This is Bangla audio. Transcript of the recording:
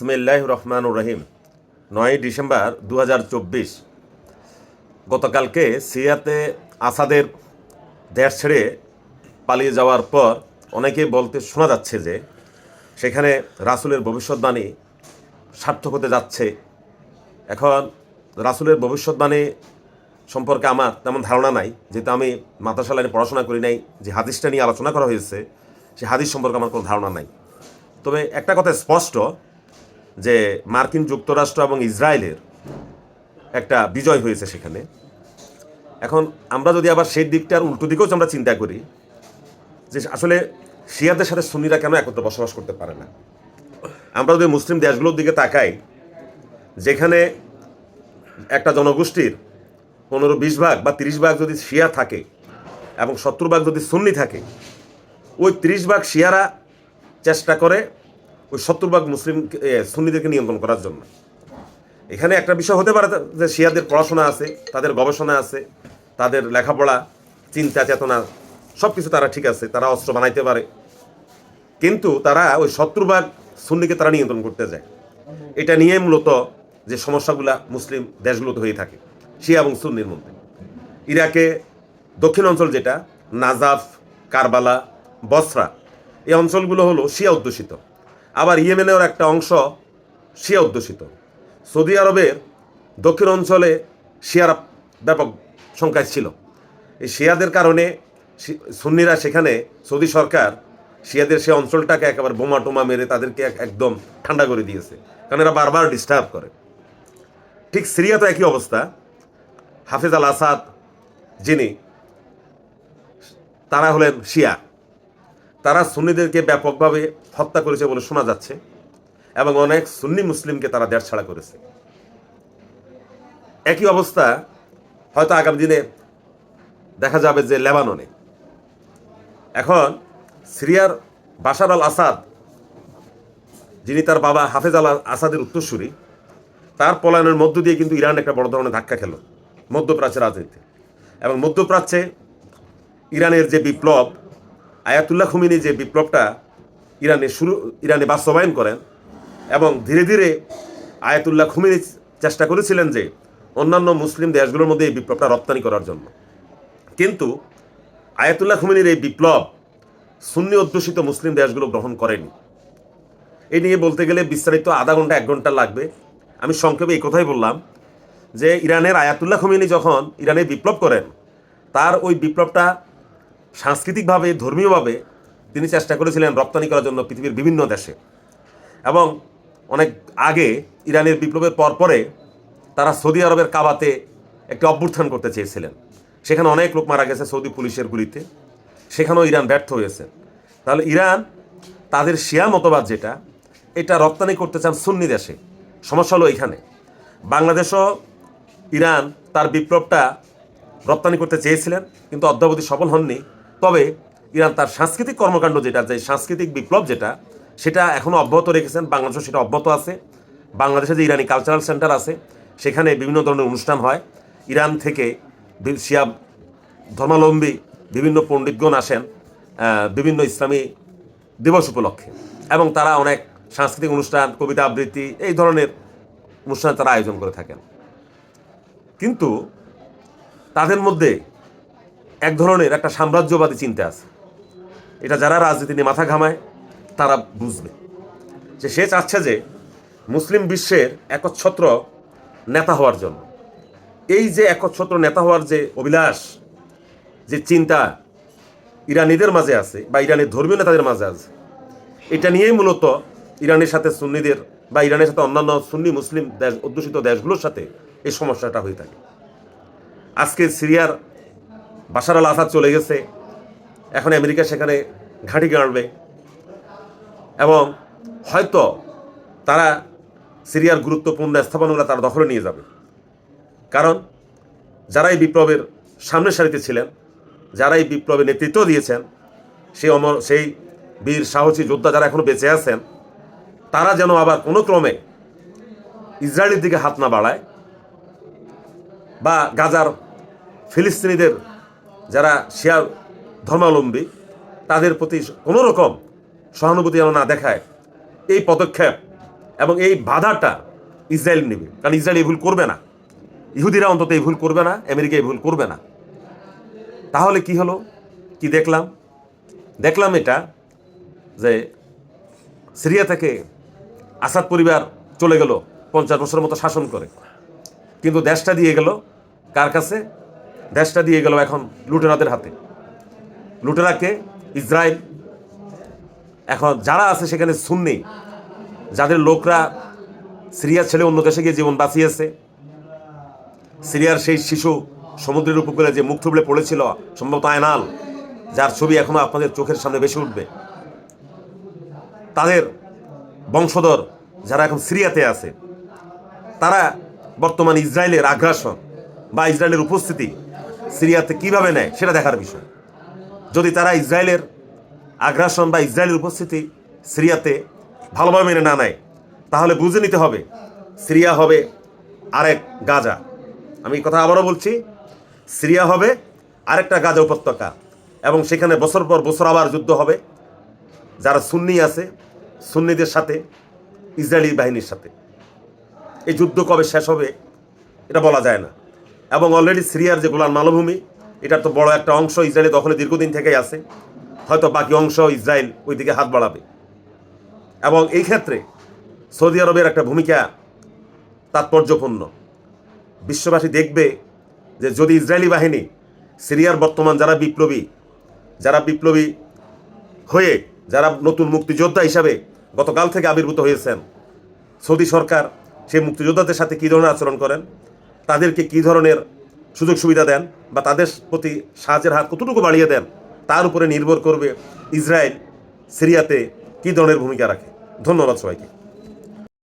ইসমিল্লাহ রহমানুর রহিম নয় ডিসেম্বর দু হাজার চব্বিশ। গতকালকে সিরিয়াতে আসাদের দেশ ছেড়ে পালিয়ে যাওয়ার পর অনেকেই বলতে শোনা যাচ্ছে যে সেখানে রাসুলের ভবিষ্যৎবাণী সার্থক হতে যাচ্ছে। এখন রাসুলের ভবিষ্যৎবাণী সম্পর্কে আমার তেমন ধারণা নাই। যেহেতু আমি মাদ্রাসা লাইনে পড়াশোনা করি নাই, যে হাদিসটা নিয়ে আলোচনা করা হয়েছে, সে হাদিস সম্পর্কে আমার কোনো ধারণা নাই। তবে একটা কথা স্পষ্ট যে মার্কিন যুক্তরাষ্ট্র এবং ইসরায়েলের একটা বিজয় হয়েছে সেখানে। এখন আমরা যদি আবার সেই দিকটার উল্টো দিকেও আমরা চিন্তা করি, যে আসলে শিয়াদের সাথে সুন্নিরা কেন একত্রে বসবাস করতে পারে না? আমরা যদি মুসলিম দেশগুলোর দিকে তাকাই, যেখানে একটা জনগোষ্ঠীর পনেরো বিশ ভাগ বা তিরিশ ভাগ যদি শিয়া থাকে এবং সত্তর ভাগ যদি সুন্নি থাকে, ওই তিরিশ ভাগ শিয়ারা চেষ্টা করে ওই সত্তর ভাগ মুসলিম সুন্নিদেরকে নিয়ন্ত্রণ করার জন্য। এখানে একটা বিষয় হতে পারে যে শিয়াদের পড়াশোনা আছে, তাদের গবেষণা আছে, তাদের লেখাপড়া, চিন্তা, চেতনা সব কিছু তারা ঠিক আছে, তারা অস্ত্র বানাইতে পারে। কিন্তু তারা ওই সত্তর ভাগ সুন্নিকে তারা নিয়ন্ত্রণ করতে যায়। এটা নিয়ে মূলত যে সমস্যাগুলা মুসলিম দেশগুলোতে হয়ে থাকে, শিয়া এবং সুন্নির মধ্যে। ইরাকে দক্ষিণ অঞ্চল যেটা, নাজাফ, কারবালা, বসরা, এই অঞ্চলগুলো হলো শিয়া অধ্যুষিত আবার ইয়েমেনের একটা অংশ শিয়া অধ্যুষিত। সৌদি আরবের দক্ষিণ অঞ্চলে শিয়ারা ব্যাপক সংখ্যায় ছিল। এই শিয়াদের কারণে সুন্নিরা সেখানে সৌদি সরকার শিয়াদের সে অঞ্চলটাকে একেবারে বোমা টোমা মেরে তাদেরকে এক- একদম ঠান্ডা করে দিয়েছে। কারণ এরা বারবার ডিস্টার্ব করে। ঠিক সিরিয়া তো একই অবস্থা। হাফিজ আল আসাদ যিনি, তারা হলেন শিয়া। তারা সুন্নিদেরকে ব্যাপকভাবে হত্যা করেছে বলে শোনা যাচ্ছে এবং অনেক সুন্নি মুসলিমকে তারা দেশ ছাড়া করেছে। একই অবস্থা হয়তো আগামী দিনে দেখা যাবে যে লেবাননে। এখন সিরিয়ার বাশার আল আসাদ, যিনি তার বাবা হাফেজ আল আসাদের উত্তরসূরি, তার পলায়নের মধ্য দিয়ে কিন্তু ইরান একটা বড় ধরনের ধাক্কা খেল মধ্যপ্রাচ্যের রাজনীতিতে। এবং মধ্যপ্রাচ্যে ইরানের যে বিপ্লব আয়াতুল্লাহ খুমিনি যে বিপ্লবটা ইরানে শুরু, ইরানে বাস্তবায়ন করেন এবং ধীরে ধীরে আয়াতুল্লাহ খুমিনি চেষ্টা করেছিলেন যে অন্যান্য মুসলিম দেশগুলোর মধ্যে এই বিপ্লবটা রপ্তানি করার জন্য। কিন্তু আয়াতুল্লাহ খুমিনির এই বিপ্লব সুন্নি অধ্যুষিত মুসলিম দেশগুলো গ্রহণ করেনি। এই নিয়ে বলতে গেলে বিস্তারিত আধা ঘণ্টা, এক ঘণ্টা লাগবে। আমি সংক্ষেপে এই কথাই বললাম যে ইরানের আয়াতুল্লাহ খুমিনি যখন ইরানে বিপ্লব করেন, তার ওই বিপ্লবটা সাংস্কৃতিকভাবে, ধর্মীয়ভাবে তিনি চেষ্টা করেছিলেন রপ্তানি করার জন্য পৃথিবীর বিভিন্ন দেশে। এবং অনেক আগে ইরানের বিপ্লবের পরপরে তারা সৌদি আরবের কাবাতে একটি অভ্যুত্থান করতে চেয়েছিলেন। সেখানে অনেক লোক মারা গেছে সৌদি পুলিশের গুলিতে। সেখানেও ইরান ব্যর্থ হয়েছে। তাহলে ইরান তাদের শিয়া মতবাদ যেটা, এটা রপ্তানি করতে চান সুন্নি দেশে। সমস্যা হলো এখানে। বাংলাদেশও ইরান তার বিপ্লবটা রপ্তানি করতে চেয়েছিলেন, কিন্তু অদ্যাবধি সফল হননি। তবে ইরান তার সাংস্কৃতিক কর্মকাণ্ড যেটা, যে সাংস্কৃতিক বিপ্লব যেটা, সেটা এখনও অব্যাহত রেখেছেন, বাংলাদেশও সেটা অব্যাহত আছে। বাংলাদেশে যে ইরানি কালচারাল সেন্টার আছে, সেখানে বিভিন্ন ধরনের অনুষ্ঠান হয়। ইরান থেকে শিয়া ধর্মাবলম্বী বিভিন্ন পণ্ডিতগণ আসেন বিভিন্ন ইসলামী দিবস উপলক্ষে। এবং তারা অনেক সাংস্কৃতিক অনুষ্ঠান, কবিতা আবৃত্তি, এই ধরনের অনুষ্ঠান তারা আয়োজন করে থাকেন। কিন্তু তাদের মধ্যে এক ধরনের একটা সাম্রাজ্যবাদী চিন্তা আছে। এটা যারা রাজনীতি নিয়ে মাথা ঘামায়, তারা বুঝবে। যে সে চাচ্ছে যে মুসলিম বিশ্বের একচ্ছত্র নেতা হওয়ার জন্য। এই যে একচ্ছত্র নেতা হওয়ার যে অভিলাষ, যে চিন্তা ইরানিদের মাঝে আছে বা ইরানের ধর্মীয় নেতাদের মাঝে আছে, এটা নিয়েই মূলত ইরানের সাথে সুন্নিদের বা ইরানের সাথে অন্যান্য সুন্নি মুসলিম দেশ, অধ্যুষিত দেশগুলোর সাথে এই সমস্যাটা হয়ে থাকে। আজকে সিরিয়ার বাশার আল আসাদ চলে গেছে। এখন আমেরিকা সেখানে ঘাঁটি গাড়বে। এবং হয়তো তারা সিরিয়ার গুরুত্বপূর্ণ স্থাপনাগুলো তারা দখলে নিয়ে যাবে। কারণ যারা এই বিপ্লবের সামনের সারিতে ছিলেন, যারা এই বিপ্লবে নেতৃত্ব দিয়েছেন, সেই অমর, সেই বীর, সাহসী যোদ্ধা যারা এখনও বেঁচে আছেন, তারা যেন আবার কোনো ক্রমে ইসরায়েলের দিকে হাত না বাড়ায় বা গাজার ফিলিস্তিনিদের যারা শিয়া ধর্মাবলম্বী, তাদের প্রতি কোনো রকম সহানুভূতি যেন না দেখায়, এই পদক্ষেপ এবং এই বাধাটা ইসরায়েল নেবে। কারণ ইসরায়েল এই ভুল করবে না। ইহুদিরা অন্তত এই ভুল করবে না, আমেরিকা এই ভুল করবে না। তাহলে কি হলো? কি দেখলাম? দেখলাম এটা যে সিরিয়া থেকে আসাদ পরিবার চলে গেল, পঞ্চাশ বছরের মতো শাসন করে। কিন্তু দেশটা দিয়ে গেল কার কাছে? দেশটা দিয়ে গেল এখন লুটেরাদের হাতে। লুটেরাকে ইসরায়েল, এখন যারা আছে সেখানে সুন্নি, যাদের লোকরা সিরিয়া ছেড়ে অন্য দেশে গিয়ে জীবন বাঁচিয়েছে, সিরিয়ার সেই শিশু সমুদ্রের উপকূলে যে মুখ থুবড়ে পড়েছিল, সম্ভবত আয়নাল, যার ছবি এখনও আপনাদের চোখের সামনে বেশি উঠবে। তাদের বংশধর যারা এখন সিরিয়াতে আছে, তারা বর্তমান ইসরায়েলের আগ্রাসন বা ইসরায়েলের উপস্থিতি সিরিয়াতে কীভাবে নেয় সেটা দেখার বিষয়। যদি তারা ইসরায়েলের আগ্রাসন বা ইসরায়েলের উপস্থিতি সিরিয়াতে ভালোভাবে মেনে না নেয়, তাহলে বুঝে নিতে হবে সিরিয়া হবে আরেক গাজা। আমি কথা আবারও বলছি, সিরিয়া হবে আরেকটা গাজা উপত্যকা এবং সেখানে বছর পর বছর আবার যুদ্ধ হবে। যারা সুন্নি আছে, সুন্নিদের সাথে, ইসরায়েলি বাহিনীর সাথে। এই যুদ্ধ কবে শেষ হবে এটা বলা যায় না। এবং অলরেডি সিরিয়ার যে গোলান মালভূমি, এটার তো বড় একটা অংশ ইসরায়েলি দখলে দীর্ঘদিন থেকেই আছে। হয়তো বাকি অংশ ইসরায়েল ওই দিকে হাত বাড়াবে। এবং এই ক্ষেত্রে সৌদি আরবের একটা ভূমিকা তাৎপর্যপূর্ণ। বিশ্ববাসী দেখবে যে যদি ইসরায়েলি বাহিনী সিরিয়ার বর্তমান যারা বিপ্লবী যারা বিপ্লবী হয়ে, যারা নতুন মুক্তিযোদ্ধা হিসাবে গতকাল থেকে আবির্ভূত হয়েছেন, সৌদি সরকার সেই মুক্তিযোদ্ধাদের সাথে কী ধরনের আচরণ করেন? তাদেরকে কী ধরনের সুযোগ সুবিধা দেন বা তাদের প্রতি সাহায্যের হাত কতটুকু বাড়িয়ে দেন, তার উপরে নির্ভর করবে ইসরায়েল, সিরিয়াতে কী ধরনের ভূমিকা রাখে। ধন্যবাদ সবাইকে।